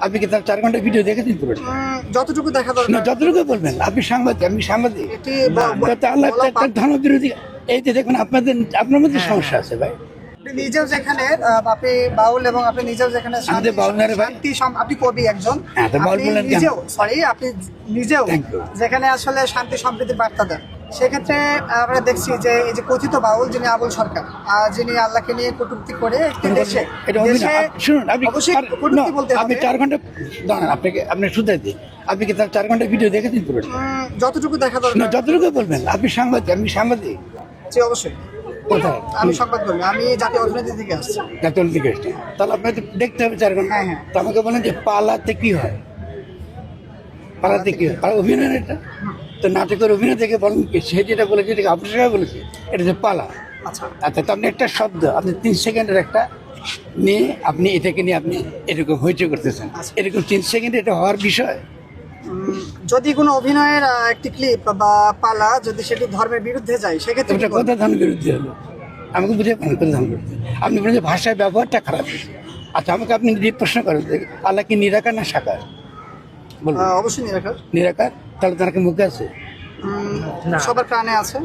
আপনি কি তার চার ঘণ্টা ভিডিও দেখেছেন পুরোটা উম, যতটুকু দেখা দরকার। না যতটুকু বলবেন আপনি সাংবাদিক আমি সাংবাদিক। আল্লাহ তার ধর্ম বিরোধী এই যে দেখুন আপনাদের আপনার মধ্যে সমস্যা আছে ভাই। নিজেও যেখানে আপনি বাউল এবং আপনি নিজেও যেখানে শান্তি আপনি কবি একজন। হ্যাঁ? নিজেও সরি আপনি নিজেও যেখানে আসলে শান্তি সম্প্রীতির বার্তা দেন। সেক্ষেত্রে আমরা দেখছি যে এই যে কথিত বাউল যিনি আবুল সরকার যিনি আল্লাহকে নিয়ে কটূক্তি করে একটি দেশে শুনুন আপনি অবশ্যই বলতে আপনি চার ঘণ্টা দাঁড়ান আপনাকে আপনি শুধু দিই আপনি কি তার চার ঘণ্টা ভিডিও দেখেছেন উম, যতটুকু দেখা দরকার। যতটুকু বলবেন আপনি সাংবাদিক আমি সাংবাদিক। জি অবশ্যই। কোথায়? আমি সংবাদ কর্মী আমি জাতীয় অর্থনীতি থেকে আসছি। ডাক্তার দিকে এসছে তাহলে আপনাকে দেখতে হবে চার ঘণ্টা। হ্যাঁ, হ্যাঁ। তো আমাকে বলেন যে পালাতে কি হয়? পালাতে কি হয়? অভিনয় এটা? তো নাটকের অভিনয় থেকে বলেন কি সে যেটা বলেছে এটাকে আপনি সবাই বলেছে? এটা যে পালা। আচ্ছা। আচ্ছা তো আপনি একটা শব্দ আপনি তিন সেকেন্ডের একটা নিয়ে আপনি এটাকে নিয়ে আপনি এরকম হইচই করতেছেন। আচ্ছা। এরকম তিন সেকেন্ড এটা হওয়ার বিষয়? যদি কোনো অভিনয়ের একটি ক্লিপ বা পালা যদি সেটি ধর্মের বিরুদ্ধে যায় সেক্ষেত্রে এটা? কোথা ধান বিরুদ্ধে হলো। আমাকে বুঝে পান কোথা ধান বিরুদ্ধে। আপনি বলেন যে ভাষার ব্যবহারটা খারাপ। আচ্ছা আমাকে আপনি যদি প্রশ্ন করেন আল্লাহ কি নিরাকার না সাকার? অবশ্যই নিরাকার। নিরাকার? তাহলে তার কি মুখ আছে? সবার প্রাণে আছে।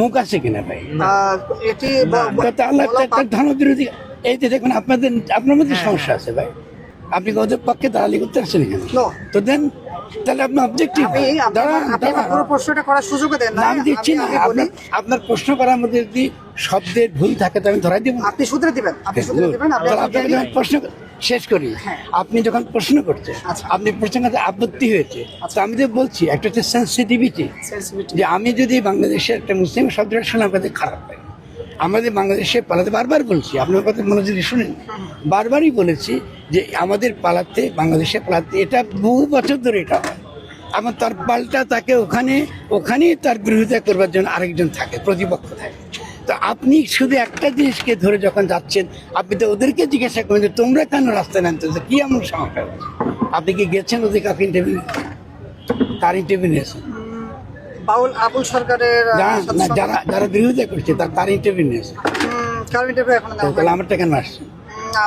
মুখ আছে কিনা ভাই? এটি আল্লাহ ধর্ম বিরোধী এই যে দেখুন আপনাদের আপনার মধ্যে সমস্যা আছে ভাই। আপনি ওদের পক্ষে দাঁড়ালি করতে পারছেন এখানে. তো দেন তাহলে আপনি অবজেক্টিভ পুরো প্রশ্নটা করার সুযোগ দেন না। আমি দিচ্ছি না। আপনার আপনার প্রশ্ন করার মধ্যে যদি শব্দের ভুল থাকে তো আমি ধরাই দেবো আপনি শুধরে দিবেন। আপনি শুধরে দিবেন। আপনি প্রশ্ন শেষ করি। হ্যাঁ। আপনি যখন প্রশ্ন করছেন আচ্ছা। আপনি প্রশ্ন আপত্তি হয়েছে। তো আমি যে বলছি একটা হচ্ছে সেন্সিটিভিটি। যে আমি যদি বাংলাদেশে একটা মুসলিম শব্দটা শুনে আপনাদের খারাপ লাগে আমাদের বাংলাদেশে পালাতে বারবার বলছি আপনার কথা মনে যদি শুনেন বারবারই বলেছি যে আমাদের পালাতে বাংলাদেশে পালাতে এটা বহু বছর ধরে এটা হয়। আমার তার পাল্টা তাকে ওখানে ওখানেই তার বিরোধিতা করবার জন্য আরেকজন থাকে প্রতিপক্ষ থাকে। তো আপনি শুধু একটা জিনিসকে ধরে যখন যাচ্ছেন আপনি তো ওদেরকে জিজ্ঞাসা করেন যে তোমরা কেন রাস্তায় নামতেছো কি এমন সমস্যা? আপনি কি গেছেন ওদের কাকে ইন্টারভিউ তার ইন্টারভিউ নিয়েছেন? বাউল আবুল সরকারের যারা যারা বিরোধিতা করছে তার তার ইন্টারভিউ নিয়েছে কারও এখনও তাহলে আমারটা কেন আসছে?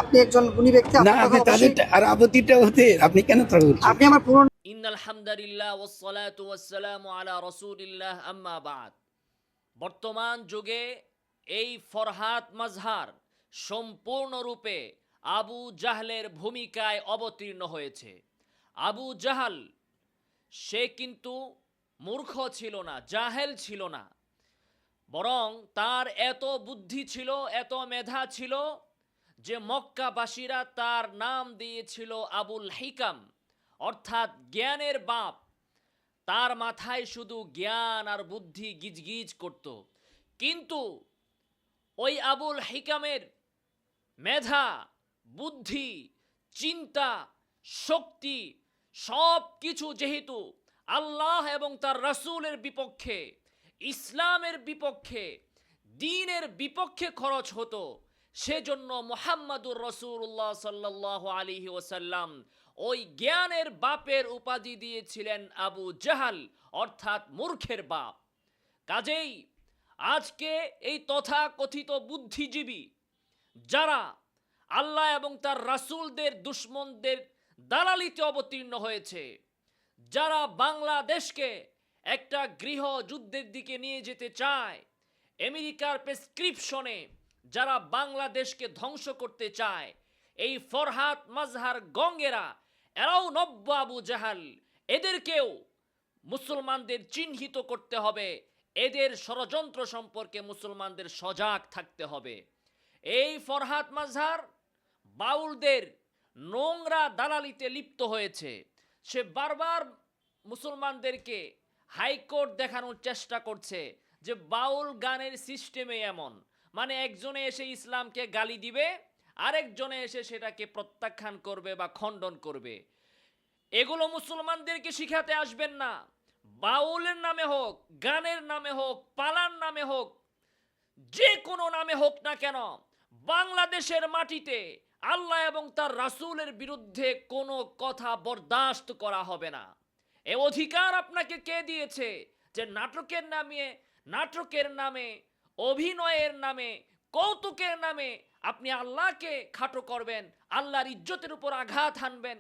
আপনি একজন গুণী ব্যক্তি না আপনি তাদের আর আপত্তিটা হতে আপনি কেন তর্ক আপনি আমার পুরো ইন আলহামদুলিল্লাহ ওয়াসসালাতু ওয়াসসালামু আলা রাসূলিল্লাহ আম্মা বাদ। বর্তমান যুগে এই ফরহাদ মাজহার সম্পূর্ণরূপে আবু জাহলের ভূমিকায় অবতীর্ণ হয়েছে। আবু জাহাল, সে কিন্তু মূর্খ ছিল না, জাহেল ছিল না। বরং তার এত বুদ্ধি ছিল, এত মেধা ছিল যে মক্কাবাসীরা তার নাম দিয়েছিল আবুল হিকাম। অর্থাৎ জ্ঞানের বাপ। তার মাথায় শুধু জ্ঞান আর বুদ্ধি গিজগিজ করত। কিন্তু ওই আবুল হিকামের মেধা, বুদ্ধি, চিন্তা, শক্তি সব কিছু যেহেতু আল্লাহ এবং তার রাসূলের বিপক্ষে, ইসলামের বিপক্ষে, দিনের বিপক্ষে খরচ হতো, সেজন্য মোহাম্মদুর রসুল্লাহ সাল্লাহ আলিহি ওসাল্লাম ওই জ্ঞানের বাপের উপাধি দিয়েছিলেন আবু জাহাল, অর্থাৎ মূর্খের বাপ। কাজেই আজকে এই তথা কথিত বুদ্ধিজীবী যারা আল্লাহ এবং তার রাসূলদের দুশ্মনদের দালালিতে অবতীর্ণ হয়েছে, যারা বাংলাদেশকে একটা গৃহ যুদ্ধের দিকে নিয়ে যেতে চায়, আমেরিকার প্রেসক্রিপশনে যারা বাংলাদেশকে ধ্বংস করতে চায়, এই ফরহাত মাজহার গঙ্গেরা, এরাও নব্য আবু জাহাল। এদেরকেও মুসলমানদের চিহ্নিত করতে হবে। এদের ষড়যন্ত্র সম্পর্কে মুসলমানদের সজাগ থাকতে হবে। এই ফরহাদ মাজহার বাউলদের নোংরা দালালিতে লিপ্ত হয়েছে। সে বারবার মুসলমানদেরকে হাইকোর্ট দেখানোর চেষ্টা করছে যে বাউল গানের সিস্টেমে এমন মানে একজনে এসে ইসলামকে গালি দিবে, আরেকজনে এসে সেটাকে প্রত্যাখ্যান করবে বা খণ্ডন করবে। এগুলো মুসলমানদেরকে শিখাতে আসবেন না। বাউলের নামে হোক, গানের নামে হোক, পালার নামে হোক, যে কোনো নামে হোক না কেন, বাংলাদেশের মাটিতে আল্লাহ এবং তার রাসূলের বিরুদ্ধে কোনো কথা বরদাস্ত করা হবে না। এ অধিকার আপনাকে কে দিয়েছে যে নাটকের নামে নাটকের নামে, অভিনয়ের নামে, কৌতুকের নামে আপনি আল্লাহকে খাটো করবেন, আল্লাহর ইজ্জতের উপর আঘাত হানবেন?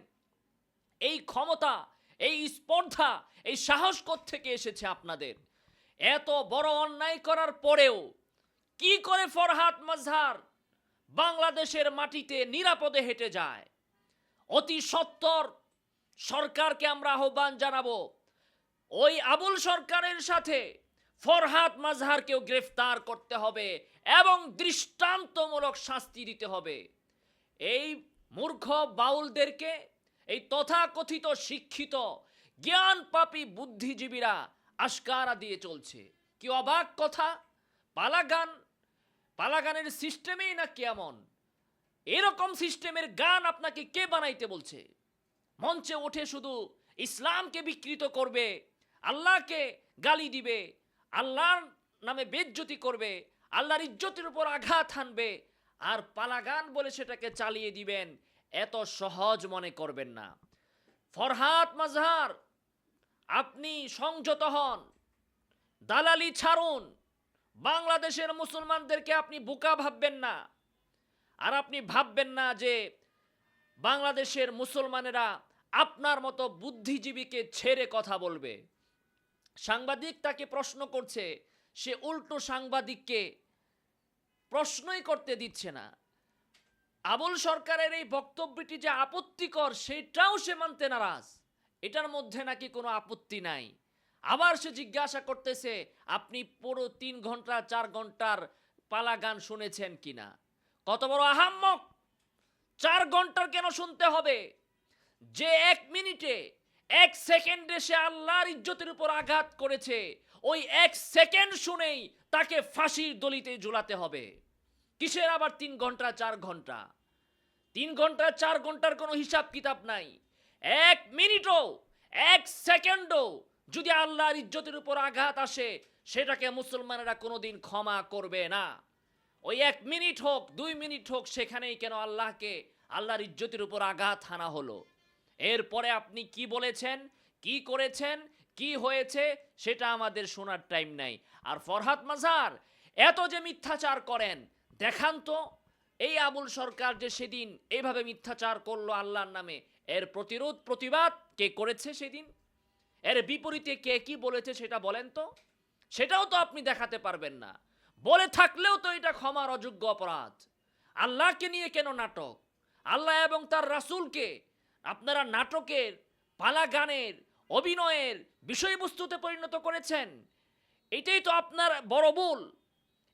এই ক্ষমতা এই স্পর্ধা, এই সাহস থেকে এসেছে আপনাদের? এত বড় অন্যায় করার পরেও কি করে ফরহাদ মাজহার বাংলাদেশের মাটিতে নিরাপদে হেঁটে যায়? অতি সত্বর সরকারকে আমরা আহ্বান জানাব। ওই আবুল সরকারের সাথে ফরহাদ মাজহারকেও গ্রেফতার করতে হবে এবং দৃষ্টান্তমূলক শাস্তি দিতে হবে। এই মূর্খ বাউলদেরকে এই তথাকথিত শিক্ষিত জ্ঞান পাপী বুদ্ধিজীবীরা আস্কারা দিয়ে চলছে। কি অবাক কথা? পালাগান পালাগানের সিস্টেমেই না কেমন এরকম সিস্টেমের গান আপনাকে কে বানাইতে বলছে? মঞ্চে ওঠে শুধু ইসলামকে বিকৃত করবে, আল্লাহকে গালি দিবে, আল্লাহর নামে বেজ্জতি করবে, আল্লাহর ইজ্জতের উপর আঘাত হানবে, আর পালাগান বলে সেটাকে চালিয়ে দিবেন। এত সহজ মনে করবেন না। ফরহাদ মাজহার, আপনি সংযত হন, দালালি ছাড়ুন, বাংলাদেশের মুসলমানদেরকে আপনি বোকা ভাববেন না। আর আপনি ভাববেন না যে বাংলাদেশের মুসলমানেরা আপনার মতো বুদ্ধিজীবীকে ছেড়ে কথা বলবে। সাংবাদিক তাকে প্রশ্ন করছে, সে উল্টো সাংবাদিককে প্রশ্নই করতে দিচ্ছে না। আবুল সরকারের এই বক্তব্যটি যে আপত্তিকর, সেটাও সে মানতে নারাজ। এটার মধ্যে নাকি কোনো আপত্তি নাই। আবার সে জিজ্ঞাসা করতেছে, আপনি পুরো তিন ঘণ্টা, চার ঘণ্টার পালা গান শুনেছেন কিনা? কত বড় আহাম্মক! চার ঘণ্টার কেন শুনতে হবে? যে এক মিনিটে, এক সেকেন্ডে সে আল্লাহর ইজ্জতের উপর আঘাত করেছে, ওই এক সেকেন্ড শুনেই তাকে ফাঁসির দলিতে ঝুলাতে হবে। কিসের আবার তিন ঘণ্টা, চার ঘণ্টা? তিন ঘণ্টা, চার ঘণ্টার কোনো হিসাব কিতাব নাই। এক মিনিটও, এক সেকেন্ডও যদি আল্লাহর ইজ্জতের উপর আঘাত আসে, সেটাকে মুসলমানেরা কোনোদিন ক্ষমা করবে না। ওই এক মিনিট হোক, দুই মিনিট হোক, সেখানেই কেন আল্লাহকে, আল্লাহর ইজ্জতের উপর আঘাত হানা হলো? এরপরে আপনি কি বলেছেন, কি করেছেন, কি হয়েছে, সেটা আমাদের শোনার টাইম নাই। আর ফরহাদ মাজার, এত যে মিথ্যাচার করেন দেখান তো, এই আবুল সরকার যে সেদিন এইভাবে মিথ্যাচার করল আল্লাহর নামে, এর প্রতিরোধ, প্রতিবাদ কে করেছে সেদিন? এর বিপরীতে কে কি বলেছে সেটা বলেন তো? সেটাও তো আপনি দেখাতে পারবেন না। বলে থাকলেও তো এটা ক্ষমার অযোগ্য অপরাধ। আল্লাহকে নিয়ে কেন নাটক? আল্লাহ এবং তার রাসূলকে, আপনারা নাটকের পালা গানের অভিনয়ের বিষয়বস্তুতে পরিণত করেছেন। এটাই তো আপনার বড় ভুল।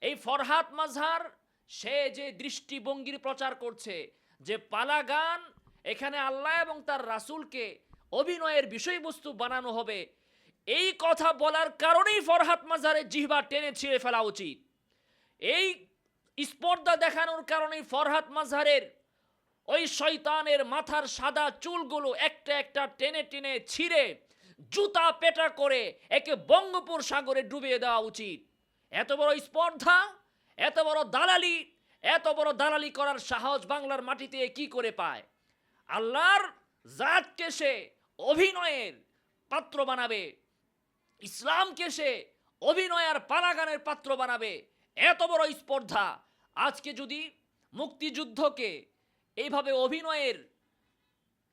এই ফরহাদ মাজহার সে যে দৃষ্টিভঙ্গির প্রচার করছে, যে পালা গান এখানে আল্লাহ এবং তার রাসূলকে অভিনয়ের বিষয়বস্তু বানানো হবে, এই কথা বলার কারণেই ফরহাদ মাজারের জিহবা টেনে ছিঁড়ে ফেলা উচিত। এই স্পর্ধা দেখানোর কারণেই ফরহাত মাজহারের ওই শয়তানের মাথার সাদা চুলগুলো একটা একটা টেনে টেনে ছিঁড়ে জুতা পেটা করে একে বঙ্গোপর সাগরে ডুবিয়ে দেওয়া উচিত। এত বড় স্পর্ধা? এত বড় দালালি, এত বড় দালালি করার সাহস বাংলার মাটিতে কি করে পায়? আল্লাহর জাতকে সে অভিনয়ের পাত্র বানাবে, ইসলামকে সে অভিনয় আর পালাগানের পাত্র বানাবে। এত বড় স্পর্ধা। আজকে যদি মুক্তিযুদ্ধকে এইভাবে অভিনয়ের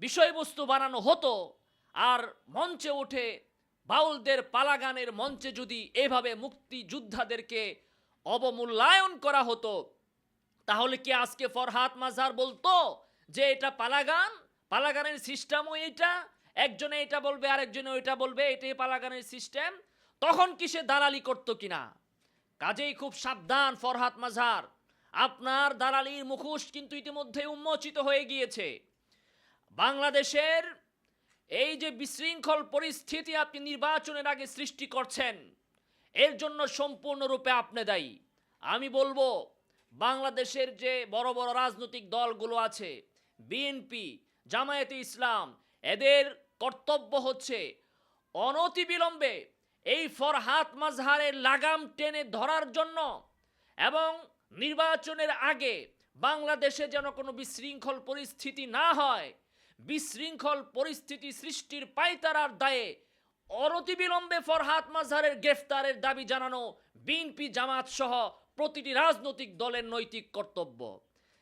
বিষয়বস্তু বানানো হতো, আর মঞ্চে উঠে বাউলদের পালাগানের মঞ্চে যদি এভাবে মুক্তিযোদ্ধাদেরকে অবমূল্যায়ন করা হতো। তাহলে কি আজকে ফরহাত মাজার বলতো যে এটা পালাগান? পালাগানের সিস্টেমও এটা একজনে এটা বলবে, আরেকজনে ওইটা বলবে, এটাই পালাগানের সিস্টেম তখন কি সে দালালি করতো কিনা? কাজেই খুব সাবধান ফরহাত মাজার। আপনার দালালির মুখোশ কিন্তু ইতিমধ্যে উন্মোচিত হয়ে গিয়েছে। বাংলাদেশের এই যে বিশৃঙ্খল পরিস্থিতি আপনি নির্বাচনের আগে সৃষ্টি করছেন এর জন্য সম্পূর্ণরূপে আপনি দায়ী। আমি বলব, বাংলাদেশের যে বড় বড় রাজনৈতিক দলগুলো আছে, বিএনপি, জামায়াতে ইসলাম, এদের কর্তব্য হচ্ছে অনতিবিলম্বে এই ফরহাত মাজহারের লাগাম টেনে ধরার জন্য এবং নির্বাচনের আগে বাংলাদেশে যেন কোনো বিশৃঙ্খল পরিস্থিতি না হয়, বিশৃঙ্খল পরিস্থিতি সৃষ্টির পাইতারার দায়ে অনতিবিলম্বে ফরহাত মাজহারের গ্রেফতারের দাবি জানানো বিএনপি জামাত সহ প্রতিটি রাজনৈতিক দলের নৈতিক কর্তব্য।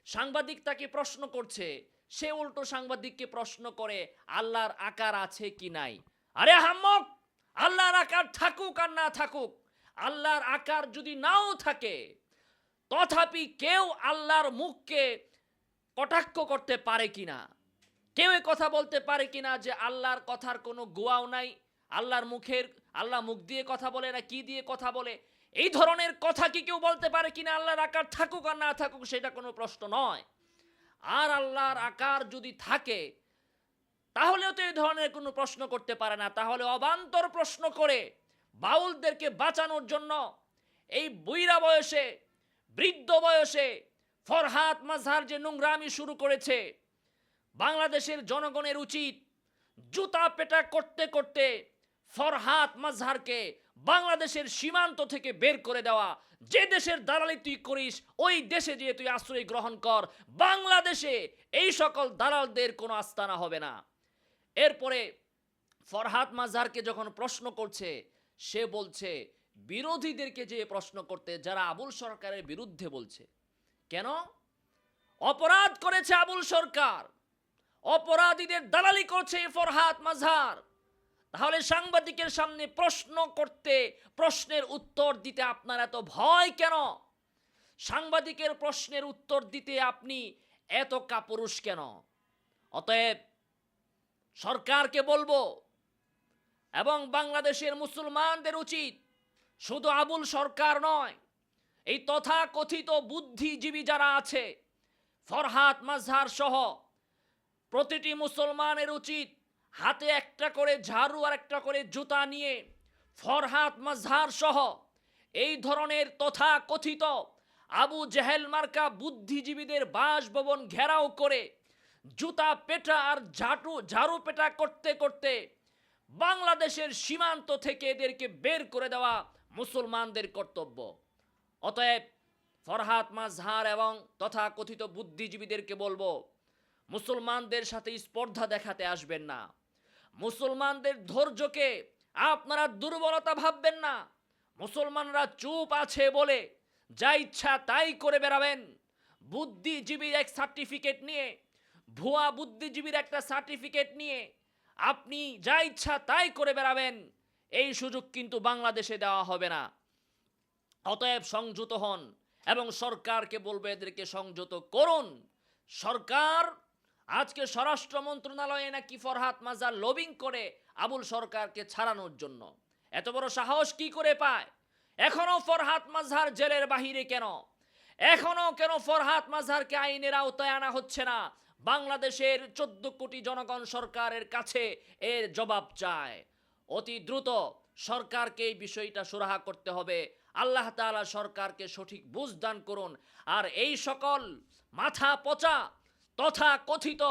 সাংবাদিক তাকে প্রশ্ন করছে, সে উল্টো সাংবাদিককে প্রশ্ন করে, আল্লাহর আকার আছে কি নাই? আরে হাম্মক! আল্লাহর আকার থাকুক আর না থাকুক, আল্লাহর আকার যদি নাও থাকে, তথাপি কেউ আল্লাহর মুখকে কটাক্ষ করতে পারে কিনা? কেউ কথা বলতে পারে কিনা যে আল্লাহর কথার কোনো গোয়াও নাই? আল্লাহর মুখের, আল্লাহ মুখ দিয়ে কথা বলে, না কি দিয়ে কথা বলে? এই ধরনের কথা কি কেউ বলতে পারে কিনা? আল্লাহর আকার থাকুক আর না থাকুক, সেটা কোনো প্রশ্ন নয়। আর আল্লাহর আকার যদি থাকে, তাহলেও তো এই ধরনের কোনো প্রশ্ন করতে পারে না। তাহলে অবান্তর প্রশ্ন করে বাউলদেরকে বাঁচানোর জন্য এই বুইরা বয়সে, বৃদ্ধ বয়সে ফরহাত মাঝহার যে নোংরামি শুরু করেছে, বাংলাদেশের জনগণের উচিত জুতা পেটা করতে করতে ফরহাত মাজহারকে বাংলাদেশের সীমান্ত থেকে বের করে দেওয়া। যে দেশের দালালি তুই করিস, ওই দেশে যেয়ে তুই আশ্রয় গ্রহণ কর। বাংলাদেশে এই সকল দালালদের কোনো আস্তানা হবে না। এরপরে ফরহাত মাজহারকে যখন প্রশ্ন করছে, সে বলছে, বিরোধীদেরকে যে প্রশ্ন করতে, যারা আবুল সরকারের বিরুদ্ধে বলছে। কেন? অপরাধ করেছে আবুল সরকার। অপরাধীদের দালালি করছে ফরহাত মাজহার তাহলে সাংবাদিকের সামনে প্রশ্ন করতে, প্রশ্নের উত্তর দিতে আপনার এত ভয় কেন? সাংবাদিকের প্রশ্নের উত্তর দিতে আপনি এত কাপুরুষ কেন? অতএব সরকারকে বলব, এবং বাংলাদেশের মুসলমানদের উচিত শুধু আবুল সরকার নয়, এই তথাকথিত বুদ্ধিজীবী যারা আছে ফরহাত মাজহার সহ প্রতিটি মুসলমানের উচিত হাতে একটা করে ঝাড়ু আর একটা করে জুতা নিয়ে ফরহাত মাজহার সহ এই ধরনের তথা কথিত আবু জেহেল মার্কা বুদ্ধিজীবীদের বাসভবন ঘেরাও করে জুতা পেটা আর ঝাটু ঝাড়ু পেটা করতে করতে বাংলাদেশের সীমান্ত থেকে এদেরকে বের করে দেওয়া মুসলমানদের কর্তব্য। অতএব ফরহাত মাজহার এবং তথা কথিত বুদ্ধিজীবীদেরকে বলব, মুসলমানদের সাথে স্পর্ধা দেখাতে আসবেন না। মুসলমানদের ধৈর্যকে আপনারা দুর্বলতা ভাববেন না। মুসলমানরা চুপ আছে বলে যা ইচ্ছা তাই করে বেড়াবেন। বুদ্ধিজীবীর এক সার্টিফিকেট নিয়ে, ভুয়া বুদ্ধিজীবীর একটা সার্টিফিকেট নিয়ে আপনি যা ইচ্ছা তাই করে বেড়াবেন। এই সুযোগ কিন্তু বাংলাদেশে দেওয়া হবে না। অতএব সংযত হন এবং সরকারকে বলবে এদেরকে সংযত করুন। সরকার আজকে স্বরাষ্ট্র মন্ত্রণালয়ে নাকি ফরহাত মাজার লবিং করে আবুল সরকারকে ছাড়ানোর জন্য। এত বড় সাহস কি করে পায়? এখনও ফরহাত মাজহার জেলের বাহিরে কেন? এখনও কেন ফরহাত মাজহারকে আইনের আওতায় আনা হচ্ছে না? বাংলাদেশের চোদ্দ কোটি জনগণ সরকারের কাছে এর জবাব চায়। অতি দ্রুত সরকারকে এই বিষয়টা সুরাহা করতে হবে। আল্লাহ তাআলা সরকারকে সঠিক বুঝ দান করুন। আর এই সকল মাথা পচা তথা কথিত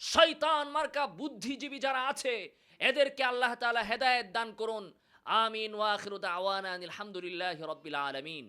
শৈতান মার্কা বুদ্ধিজীবী যারা আছে, এদেরকে আল্লাহ তালা হেদায়ত দান করুন। আমিন ওয়াখিরুদ আওয়ান আলহামদুলিল্লাহ রবিল আলামিন।